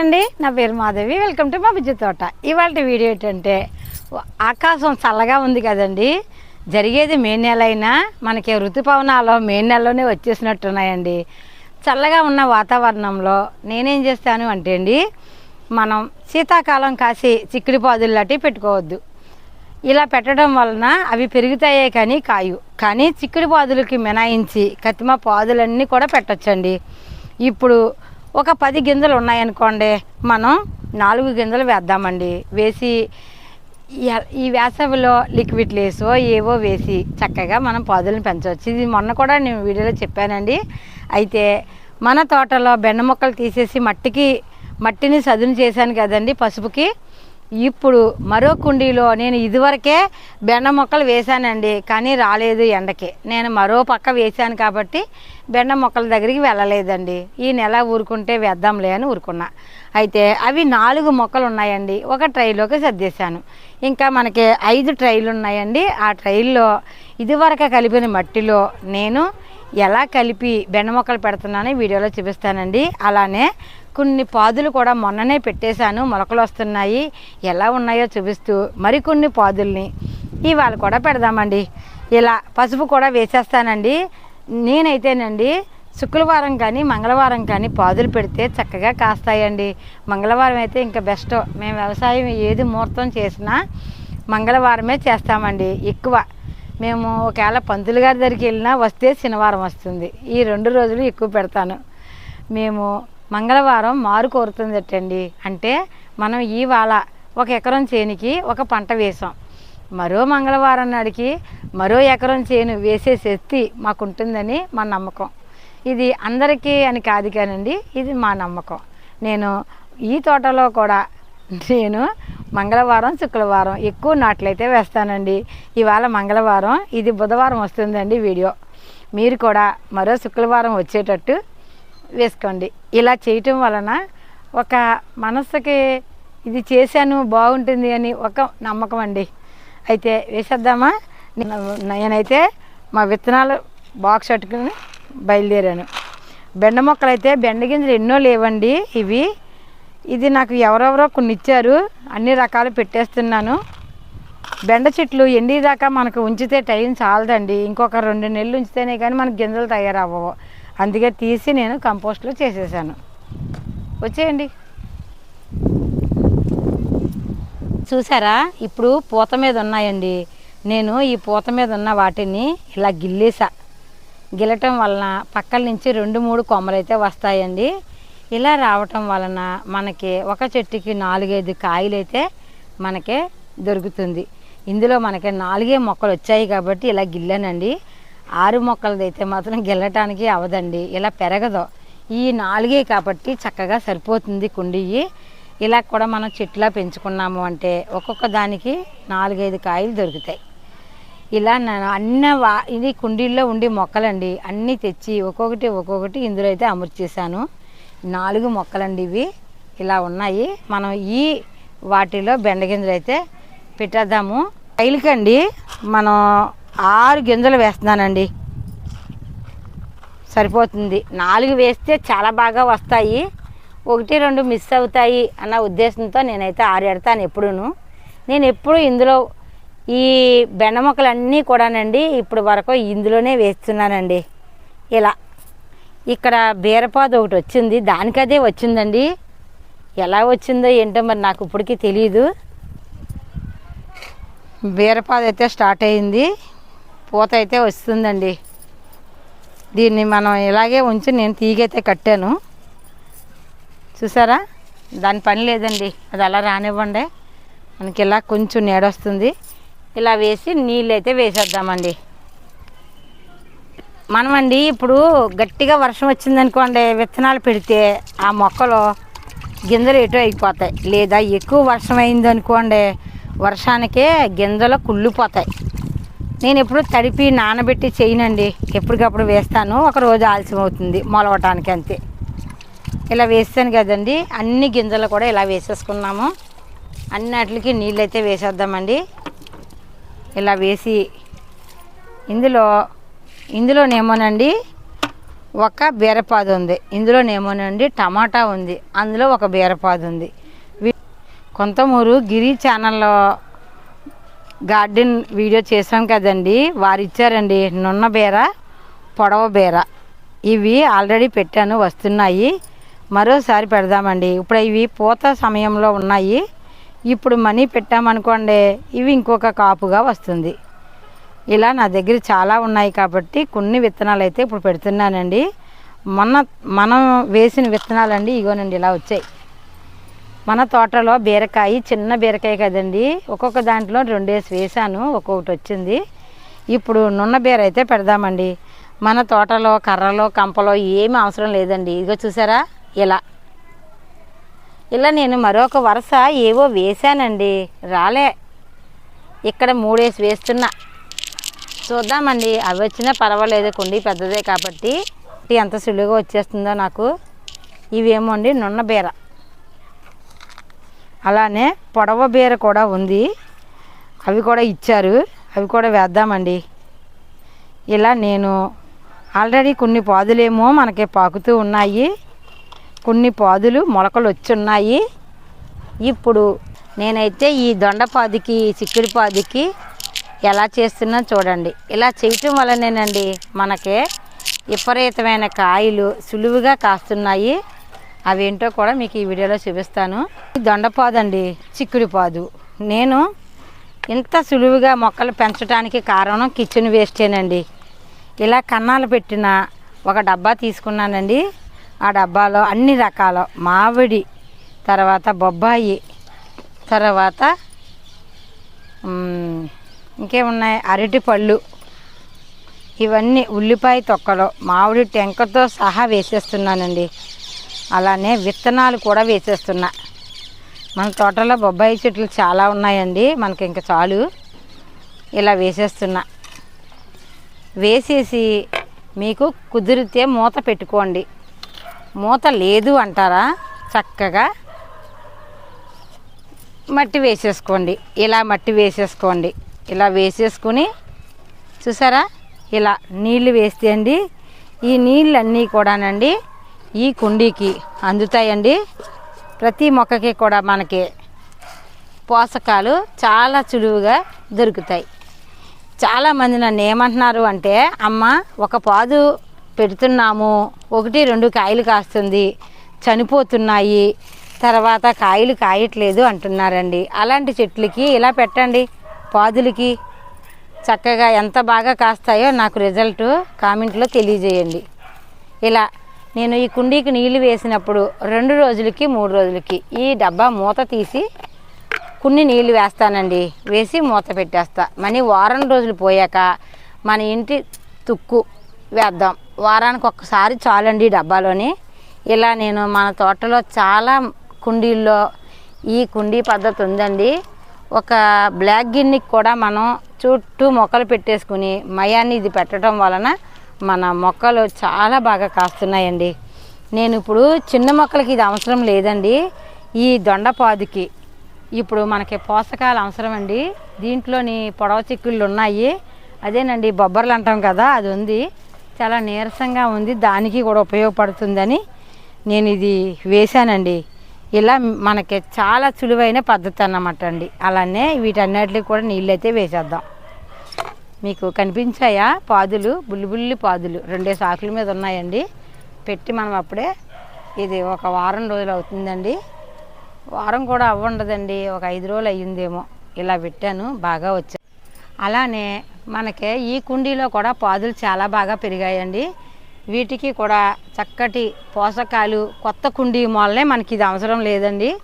అండి. నా పేరు మాధవి. వెల్కమ్ టు మా బుజ్జి తోట. ఇవాళ వీడియో ఏంటంటే ఆకాశం చల్లగా ఉంది కదండి. జరిగేది మే నెల అయినా మనకి ఋతుపవనాలు మే నెలలోనే వచ్చేసినట్టున్నాయండి. చల్లగా ఉన్న వాతావరణంలో నేనేం చేస్తాను అంటే అండి మనం శీతాకాలం కాసి చిక్కుడు పాదులు లాంటివి పెట్టుకోవద్దు. ఇలా పెట్టడం వలన అవి పెరుగుతాయే కానీ కాయు. కానీ చిక్కుడు పాదులకి మినాయించి కత్తిమ పాదులన్నీ కూడా పెట్టొచ్చండి. ఇప్పుడు ఒక పది గింజలు ఉన్నాయనుకోండి మనం నాలుగు గింజలు వేద్దామండి. వేసి ఈ- వేసవిలో లిక్విడ్ లేసో ఏవో వేసి చక్కగా మనం పాదులను పెంచవచ్చు. ఇది మొన్న కూడా నేను వీడియోలో చెప్పానండి. అయితే మన తోటలో బెండ మొక్కలు తీసేసి మట్టికి మట్టిని సదును చేశాను కదండి పసుపుకి. ఇప్పుడు మరో కుండీలో నేను ఇదివరకే బెండ మొక్కలు వేశానండి కానీ రాలేదు ఎండకి. నేను మరో పక్క వేశాను కాబట్టి బెండ మొక్కల దగ్గరికి వెళ్ళలేదండి. ఈ నెల ఊరుకుంటే వేద్దాంలే అని ఊరుకున్నా. అయితే అవి నాలుగు మొక్కలు ఉన్నాయండి ఒక ట్రైలోకి సర్దేశాను. ఇంకా మనకి ఐదు ట్రైలు ఉన్నాయండి. ఆ ట్రైల్లో ఇదివరకు కలిపిన మట్టిలో నేను ఎలా కలిపి బెండ మొక్కలు పెడుతున్నానో వీడియోలో చూపిస్తానండి. అలానే కొన్ని పాదులు కూడా మొన్ననే పెట్టేశాను. మొలకలు వస్తున్నాయి. ఎలా ఉన్నాయో చూపిస్తూ మరికొన్ని పాదుల్ని ఇవాళ కూడా పెడదామండి. ఇలా పసుపు కూడా వేసేస్తానండి. నేనైతేనండి శుక్రవారం కానీ మంగళవారం కానీ పాదులు పెడితే చక్కగా కాస్తాయండి. మంగళవారం అయితే ఇంకా బెస్ట్. మేము వ్యవసాయం ఏది ముహూర్తం చేసినా మంగళవారమే చేస్తామండి. ఎక్కువ మేము ఒకవేళ పంతులు గారి దగ్గరికి వెళ్ళినా వస్తే శనివారం వస్తుంది. ఈ రెండు రోజులు ఎక్కువ పెడతాను. మేము మంగళవారం మారు కోరుతుందటండి. అంటే మనం ఇవాళ ఒక ఎకరం చేనికి ఒక పంట వేసాం మరో మంగళవారం నాడికి మరో ఎకరం చేను వేసే శక్తి మాకు ఉంటుందని మా నమ్మకం. ఇది అందరికీ అని కాదు కానండి ఇది మా నమ్మకం. నేను ఈ తోటలో కూడా నేను మంగళవారం శుక్రవారం ఎక్కువ నాట్లయితే వేస్తానండి. ఇవాళ మంగళవారం ఇది బుధవారం వస్తుందండి వీడియో. మీరు కూడా మరో శుక్రవారం వచ్చేటట్టు వేసుకోండి. ఇలా చేయటం వలన ఒక మనసుకి ఇది చేశాను బాగుంటుంది అని ఒక నమ్మకం అండి. అయితే వేసేద్దామా? నేనైతే మా విత్తనాలు బాక్స్ పట్టుకుని బయలుదేరాను. బెండ మొక్కలు అయితే బెండ గింజలు ఎన్నో లేవండి. ఇవి ఇది నాకు ఎవరెవరో కొన్ని ఇచ్చారు అన్ని రకాలు పెట్టేస్తున్నాను. బెండ చెట్లు ఎండిదాకా మనకు ఉంచితే టైం చాలదండి. ఇంకొక రెండు నెలలు ఉంచితేనే కానీ మనకు గింజలు తయారవ్వవు. అందుకే తీసి నేను కంపోస్ట్లో చేసేసాను. వచ్చేయండి. చూసారా? ఇప్పుడు పూత మీద ఉన్నాయండి. నేను ఈ పూత మీద ఉన్న వాటిని ఇలా గిల్లేసా. గిల్లటం వలన పక్కల నుంచి రెండు మూడు కొమ్మలు అయితే వస్తాయండి. ఇలా రావటం వలన మనకి ఒక చెట్టుకి నాలుగైదు కాయలైతే మనకే దొరుకుతుంది. ఇందులో మనకి నాలుగే మొక్కలు వచ్చాయి కాబట్టి ఇలా గిల్లనండి. ఆరు మొక్కలదైతే మాత్రం గిల్లటానికి అవదండి. ఇలా పెరగదు. ఈ నాలుగే కాబట్టి చక్కగా సరిపోతుంది కుండీ ఇలా కూడా మనం చెట్లా పెంచుకున్నాము అంటే ఒక్కొక్క దానికి నాలుగైదు కాయలు దొరుకుతాయి. ఇలా నేను అన్న వా ఇది కుండీల్లో ఉండే మొక్కలండి. అన్నీ తెచ్చి ఒక్కొక్కటి ఒక్కొక్కటి ఇందులో అయితే అమర్చేసాను నాలుగు మొక్కలండి ఇవి. ఇలా ఉన్నాయి. మనం ఈ వాటిలో బెండ గింజలు అయితే పెట్టేద్దాము. రైలుకండి మనం ఆరు గింజలు వేస్తున్నానండి. సరిపోతుంది. నాలుగు వేస్తే చాలా బాగా వస్తాయి. ఒకటి రెండు మిస్ అవుతాయి అన్న ఉద్దేశంతో నేనైతే ఆరేడతాను ఎప్పుడూను. నేను ఎప్పుడు ఇందులో ఈ బెండ మొక్కలన్నీ కూడానండి ఇప్పుడు వరకు ఇందులోనే వేస్తున్నానండి. ఇలా. ఇక్కడ బీరపాదు ఒకటి వచ్చింది. దానికదే వచ్చిందండి. ఎలా వచ్చిందో ఏంటో మరి నాకు ఇప్పటికీ తెలియదు బీరపాదు అయితే స్టార్ట్ అయింది. పూత అయితే వస్తుందండి. దీన్ని మనం ఇలాగే ఉంచి నేను తీగైతే కట్టాను. చూసారా? దాని పని లేదండి. అది అలా రానివ్వండి. మనకి ఇలా కొంచెం నీడొస్తుంది. ఇలా వేసి నీళ్ళు అయితే వేసేద్దామండి. మనమండి ఇప్పుడు గట్టిగా వర్షం వచ్చిందనుకోండి విత్తనాలు పెడితే ఆ మొక్కలు గింజలు ఎటు అయిపోతాయి. లేదా ఎక్కువ వర్షం అయిందనుకోండి వర్షానికే గింజలు కుళ్ళిపోతాయి. నేను ఎప్పుడు తడిపి నానబెట్టి చేయనండి. ఎప్పటికప్పుడు వేస్తాను. ఒక రోజు ఆలస్యం అవుతుంది మొలవటానికి అంతే. ఇలా వేస్తాను కదండి. అన్ని గింజలు కూడా ఇలా వేసేసుకున్నాము. అన్నిటికి నీళ్ళు అయితే వేసేద్దామండి. ఇలా వేసి ఇందులో ఇందులోనేమోనండి ఒక బీరపాదు ఉంది. ఇందులోనేమోనండి టమాటా ఉంది. అందులో ఒక బీరపాదు ఉంది. కొంతమూరు గిరి ఛానల్లో గార్డెన్ వీడియో చేసాం కదండి. వారు ఇచ్చారండి నున్న బీర పొడవ బీర. ఇవి ఆల్రెడీ పెట్టాను వస్తున్నాయి. మరోసారి పెడదామండి. ఇప్పుడు ఇవి పూత సమయంలో ఉన్నాయి. ఇప్పుడు మనీ పెట్టామనుకోండి ఇవి ఇంకొక కాపుగా వస్తుంది. ఇలా నా దగ్గర చాలా ఉన్నాయి కాబట్టి కొన్ని విత్తనాలు అయితే ఇప్పుడు పెడుతున్నానండి. మొన్న మనం వేసిన విత్తనాలండి ఇగోనండి ఇలా వచ్చాయి. మన తోటలో బీరకాయ చిన్న బీరకాయ కదండి. ఒక్కొక్క దాంట్లో రెండేసి వేసాను ఒక్కొక్కటి వచ్చింది. ఇప్పుడు నున్న బీర అయితే పెడదామండి. మన తోటలో కర్రలో కంపలో ఏమీ అవసరం లేదండి. ఇదిగో చూసారా? ఇలా. ఇలా నేను మరొక వరుస ఏవో వేశానండి. రాలే. ఇక్కడ మూడేసి వేస్తున్నా. చూద్దామండి. అవి వచ్చినా పర్వాలేదు. కుండీ పెద్దదే కాబట్టి ఎంత సులువుగా వచ్చేస్తుందో నాకు ఇవేమో అండి నున్న బీర. అలానే పొడవ బీర కూడా ఉంది. అవి కూడా ఇచ్చారు. అవి కూడా వేద్దామండి. ఇలా నేను ఆల్రెడీ కొన్ని పాదులేమో మనకి పాకుతూ ఉన్నాయి. కొన్ని పాదులు మొలకలు వచ్చి ఉన్నాయి. ఇప్పుడు నేనైతే ఈ దొండపాదికి చిక్కుడు పాదికి ఎలా చేస్తున్నా చూడండి. ఇలా చేయటం వల్లనేనండి మనకి విపరీతమైన కాయలు సులువుగా కాస్తున్నాయి. అవేంటో కూడా మీకు ఈ వీడియోలో చూపిస్తాను. ఈ దొండపాదండి చిక్కుడు పాదు. నేను ఇంత సులువుగా మొక్కలు పెంచడానికి కారణం కిచెన్ వేస్టేనండి. ఇలా కన్నాలు పెట్టిన ఒక డబ్బా తీసుకున్నానండి. ఆ డబ్బాలో అన్ని రకాల మామిడి తర్వాత బొబ్బాయి తర్వాత ఇంకేమున్నాయి? అరటి పళ్ళు ఇవన్నీ ఉల్లిపాయ తొక్కలు మామిడి టెంకతో సహా వేసేస్తున్నానండి. అలానే విత్తనాలు కూడా వేసేస్తున్నా. మన తోటలో బొబ్బాయి చెట్లు చాలా ఉన్నాయండి. మనకి ఇంకా చాలు. ఇలా వేసేస్తున్నా. వేసేసి మీకు కుదిరితే మూత పెట్టుకోండి. మూత లేదు అంటారా? చక్కగా మట్టి వేసేసుకోండి. ఇలా మట్టి వేసేసుకోండి. ఇలా వేసేసుకుని చూసారా? ఇలా నీళ్ళు వేస్తే అండి ఈ నీళ్ళన్నీ కూడానండి ఈ కుండీకి అందుతాయండి. ప్రతి మొక్కకి కూడా మనకి పోషకాలు చాలా చులువుగా దొరుకుతాయి. చాలామంది నన్ను ఏమంటున్నారు అంటే అమ్మ ఒక పాదు పెడుతున్నాము. ఒకటి రెండు కాయలు కాస్తుంది. చనిపోతున్నాయి. తర్వాత కాయలు కాయట్లేదు అంటున్నారండి. అలాంటి చెట్లకి ఇలా పెట్టండి. పాదులకి చక్కగా ఎంత బాగా కాస్తాయో నాకు రిజల్ట్ కామెంట్లో తెలియజేయండి. ఇలా నేను ఈ కుండీకి నీళ్ళు వేసినప్పుడు రెండు రోజులకి మూడు రోజులకి ఈ డబ్బా మూత తీసి కొన్ని నీళ్ళు వేస్తానండి. వేసి మూత పెట్టేస్తా. మనీ వారం రోజులు పోయాక మన ఇంటి తుక్కు వేద్దాం. వారానికి ఒక్కసారి చాలండి ఈ డబ్బాలోని. ఇలా నేను మన తోటలో చాలా కుండీల్లో ఈ కుండీ పద్ధతి ఉందండి. ఒక బ్లాక్ గిన్నెకి కూడా మనం చుట్టూ మొక్కలు పెట్టేసుకుని మయాన్ని ఇది పెట్టడం వలన మన మొక్కలు చాలా బాగా కాస్తున్నాయండి. నేను ఇప్పుడు చిన్న మొక్కలకి ఇది అవసరం లేదండి. ఈ దొండపాదుకి ఇప్పుడు మనకి పోషకాలు అవసరం అండి దీంట్లోని పొడవ చిక్కుళ్ళు ఉన్నాయి. అదేనండి బొబ్బర్లు అంటాం కదా అది ఉంది. చాలా నీరసంగా ఉంది. దానికి కూడా ఉపయోగపడుతుందని నేను ఇది వేశానండి. ఇలా మనకి చాలా సులువైన పద్ధతి అన్నమాట అండి. అలానే వీటన్నిటికి కూడా నీళ్ళు అయితే వేసేద్దాం. మీకు కనిపించాయా? పాదులు బుల్లిబుల్లి పాదులు. రెండే సాకుల మీద ఉన్నాయండి. పెట్టి మనం అప్పుడే ఇది ఒక వారం రోజులు అవుతుందండి. వారం కూడా అవ్వండదండి. ఒక ఐదు రోజులు అయ్యిందేమో. ఇలా పెట్టాను బాగా వచ్చాను అలానే మనకి ఈ కుండీలో కూడా పాదులు చాలా బాగా పెరిగాయండి. వీటికి కూడా చక్కటి పోషకాలు కొత్త కుండీ మూలనే మనకి ఇది అవసరం లేదండి.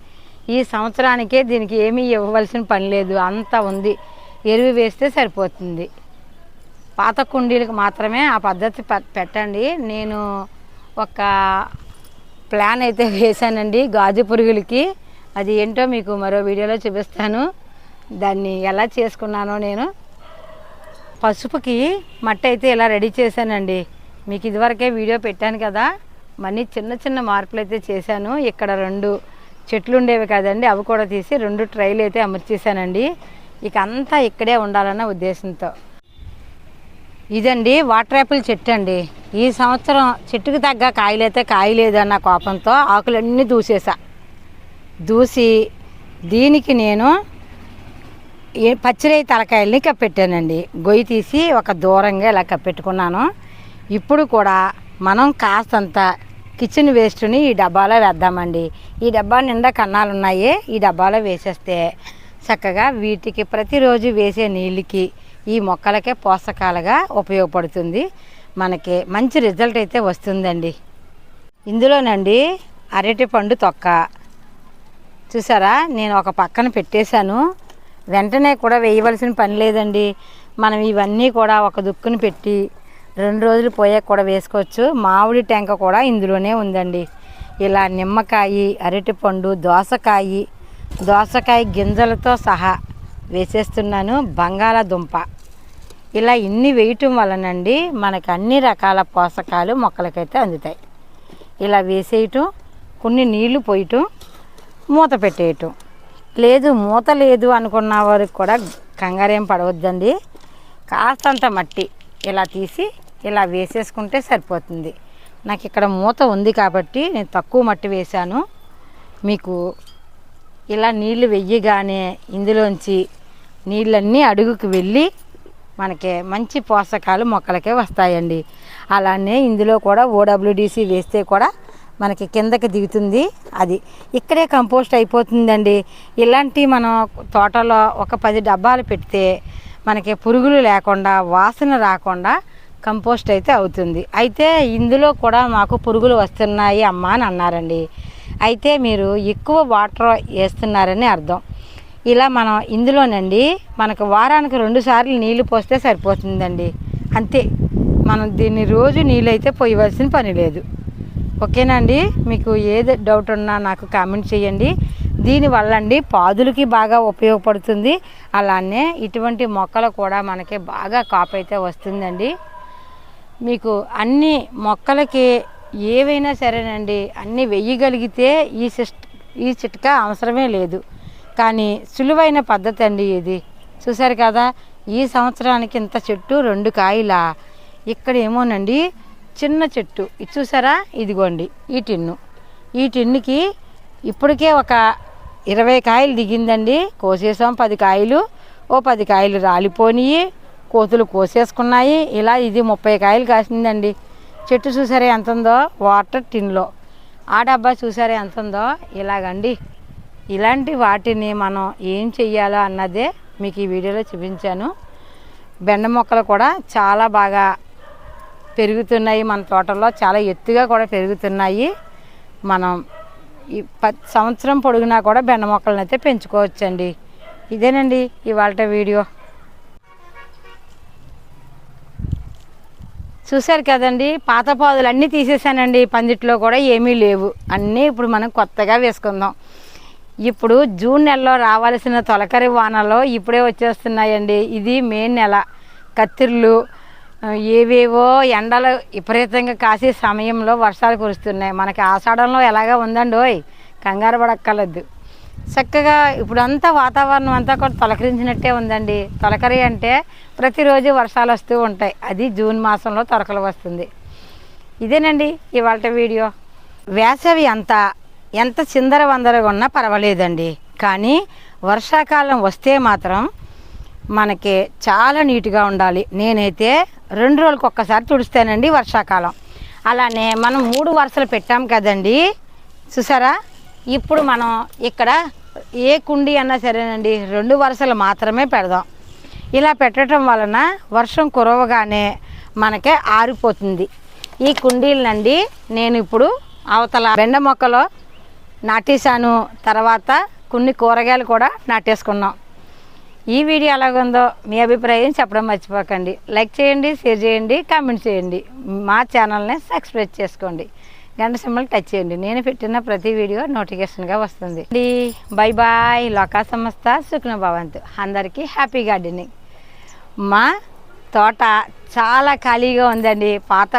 ఈ సంవత్సరానికే దీనికి ఏమీ ఇవ్వవలసిన పని లేదు. అంత ఉంది. ఎరువు వేస్తే సరిపోతుంది. పాత కుండీలకు మాత్రమే ఆ పద్ధతి ప- పెట్టండి. నేను ఒక ప్లాన్ అయితే వేశానండి గాజు పురుగులకి. అది ఏంటో మీకు మరో వీడియోలో చూపిస్తాను. దాన్ని ఎలా చేసుకున్నానో నేను. పసుపుకి మట్టి అయితే ఇలా రెడీ చేశానండి. మీకు ఇదివరకే వీడియో పెట్టాను కదా. మళ్ళీ చిన్న చిన్న మార్పులు అయితే చేశాను. ఇక్కడ రెండు చెట్లు ఉండేవి కదండి. అవి కూడా తీసి రెండు ట్రైలు అయితే అమర్చేసానండి ఇక అంతా ఇక్కడే ఉండాలన్న ఉద్దేశంతో. ఇదండి వాటర్ యాపిల్ చెట్టు అండి. ఈ సంవత్సరం చెట్టుకు తగ్గ కాయలైతే కాయలేదన్న కోపంతో ఆకులన్నీ దూసేసా. దూసి దీనికి నేను ఏ పచ్చిరై తలకాయల్ని కప్పెట్టానండి. గొయ్యి తీసి ఒక దూరంగా ఇలా కప్పెట్టుకున్నాను. ఇప్పుడు కూడా మనం కాస్తంత కిచెన్ వేస్ట్ని ఈ డబ్బాలో వేద్దామండి. ఈ డబ్బా నిండా కన్నాలు ఉన్నాయి ఈ డబ్బాలో వేసేస్తే చక్కగా వీటికి ప్రతిరోజు వేసే నీళ్ళకి ఈ మొక్కలకే పోషకాలుగా ఉపయోగపడుతుంది. మనకి మంచి రిజల్ట్ అయితే వస్తుందండి. ఇందులోనండి అరటి పండు తొక్క. చూసారా? నేను ఒక పక్కన పెట్టేశాను. వెంటనే కూడా వేయవలసిన పని లేదండి. మనం ఇవన్నీ కూడా ఒక దుక్కును పెట్టి రెండు రోజులు పోయాక కూడా వేసుకోవచ్చు. మామిడి టెంక కూడా ఇందులోనే ఉందండి. ఇలా నిమ్మకాయ అరటిపండు దోసకాయ దోసకాయ గింజలతో సహా వేసేస్తున్నాను. బంగాళాదుంప. ఇలా ఇన్ని వేయటం వలనండి మనకు అన్ని రకాల పోషకాలు మొక్కలకైతే అందుతాయి. ఇలా వేసేయటం కొన్ని నీళ్ళు పోయటం మూత పెట్టేయటం. లేదు మూత లేదు అనుకున్న వారికి కూడా కంగారేం పడవద్దండి. కాస్తంత మట్టి ఇలా తీసి ఇలా వేసేసుకుంటే సరిపోతుంది. నాకు ఇక్కడ మూత ఉంది కాబట్టి నేను తక్కువ మట్టి వేశాను. మీకు ఇలా నీళ్ళు వెయ్యగానే ఇందులోంచి నీళ్ళన్నీ అడుగుకి వెళ్ళి మనకి మంచి పోషకాలు మొక్కలకే వస్తాయండి. అలానే ఇందులో కూడా ఓడబ్ల్యూడిసి వేస్తే కూడా మనకి కిందకి దిగుతుంది అది. ఇక్కడే కంపోస్ట్ అయిపోతుందండి. ఇలాంటి మనం తోటలో ఒక పది డబ్బాలు పెడితే మనకి పురుగులు లేకుండా వాసన రాకుండా కంపోస్ట్ అయితే అవుతుంది. అయితే ఇందులో కూడా మాకు పురుగులు వస్తున్నాయి అమ్మా అని అన్నారండి. అయితే మీరు ఎక్కువ వాటర్ వేస్తున్నారని అర్థం. ఇలా మనం ఇందులోనండి మనకు వారానికి రెండు సార్లు నీళ్ళు పోస్తే సరిపోతుందండి. అంతే. మనం దీన్ని రోజు నీళ్ళు అయితే పోయవలసిన పని లేదు. ఓకేనా అండి మీకు ఏది డౌట్ ఉన్నా నాకు కామెంట్ చేయండి. దీనివల్ల అండి పాదులకి బాగా ఉపయోగపడుతుంది. అలానే ఇటువంటి మొక్కలు కూడా మనకి బాగా కాపు అయితే వస్తుందండి. మీకు అన్ని మొక్కలకి ఏవైనా సరేనండి అన్నీ వెయ్యగలిగితే ఈ సిస్ట్ ఈ చిట్కా అవసరమే లేదు. కానీ సులువైన పద్ధతి అండి ఇది. చూసారు కదా ఈ సంవత్సరానికి ఇంత చెట్టు రెండు కాయలా. ఇక్కడ ఏమోనండి చిన్న చెట్టు. ఇది చూసారా? ఇదిగోండి ఈ టిన్ను. ఈ టిన్నుకి ఇప్పటికే ఒక ఇరవై కాయలు దిగిందండి. కోసేసాం పది కాయలు. ఓ పది కాయలు రాలిపోనియి. కోతులు కోసేసుకున్నాయి. ఇలా ఇది ముప్పై కాయలు కాసిందండి. చెట్టు చూసారే ఎంత ఉందో వాటర్ టిన్లో. ఆ డబ్బా చూసారే ఎంత ఉందో ఇలాగండి. ఇలాంటి వాటిని మనం ఏం చెయ్యాలో అన్నదే మీకు ఈ వీడియోలో చూపించాను. బెండ మొక్కలు కూడా చాలా బాగా పెరుగుతున్నాయి మన తోటలో చాలా ఎత్తుగా కూడా పెరుగుతున్నాయి. మనం ఈ ప సంవత్సరం పొడుగునా కూడా బెండ మొక్కలను అయితే పెంచుకోవచ్చండి. ఇదేనండి ఇవాళ వీడియో. చూశారు కదండి పాత పాదులు అన్నీ తీసేసానండి పందిట్లో కూడా ఏమీ లేవు. అన్నీ ఇప్పుడు మనం కొత్తగా వేసుకుందాం. ఇప్పుడు జూన్ నెలలో రావాల్సిన తొలకరి వానలో ఇప్పుడే వచ్చేస్తున్నాయండి. ఇది మే నెల. కత్తిర్లు ఏవేవో ఎండలు విపరీతంగా కాసే సమయంలో వర్షాలు కురుస్తున్నాయి. మనకి ఆషాఢంలో ఎలాగా ఉందండి ఓయ్ కంగారు పడక్కర్లేదు. చక్కగా ఇప్పుడంతా వాతావరణం అంతా కూడా తొలకరించినట్టే ఉందండి. తొలకరి అంటే ప్రతిరోజు వర్షాలు వస్తూ ఉంటాయి. అది జూన్ మాసంలో తొలకలు వస్తుంది. ఇదేనండి ఇవాళ వీడియో. వేసవి అంతా ఎంత చిందర వందరగా ఉన్నా పర్వాలేదండి. కానీ వర్షాకాలం వస్తే మాత్రం మనకి చాలా నీట్గా ఉండాలి. నేనైతే రెండు రోజులకు ఒక్కసారి తుడుస్తానండి వర్షాకాలం. అలానే మనం మూడు వరుసలు పెట్టాం కదండి. చూసారా? ఇప్పుడు మనం ఇక్కడ ఏ కుండి అన్నా సరేనండి రెండు వరుసలు మాత్రమే పెడదాం. ఇలా పెట్టడం వలన వర్షం కురవగానే మనకే ఆరిపోతుంది. ఈ కుండీలనండి నేను ఇప్పుడు అవతల బెండ మొక్కలో నాటేశాను. తర్వాత కొన్ని కూరగాయలు కూడా నాటేసుకున్నాం. ఈ వీడియో ఎలాగుందో మీ అభిప్రాయం చెప్పడం మర్చిపోకండి. లైక్ చేయండి షేర్ చేయండి కామెంట్ చేయండి. మా ఛానల్ని సబ్స్క్రైబ్ చేసుకోండి. గంట సింబల్ టచ్ చేయండి. నేను పెట్టిన ప్రతి వీడియో నోటిఫికేషన్గా వస్తుంది. Bye bye. లోకా సంస్థ సుఖ్న భవంతు. అందరికీ హ్యాపీ గార్డెనింగ్. మా తోట చాలా ఖాళీగా ఉందండి. పాత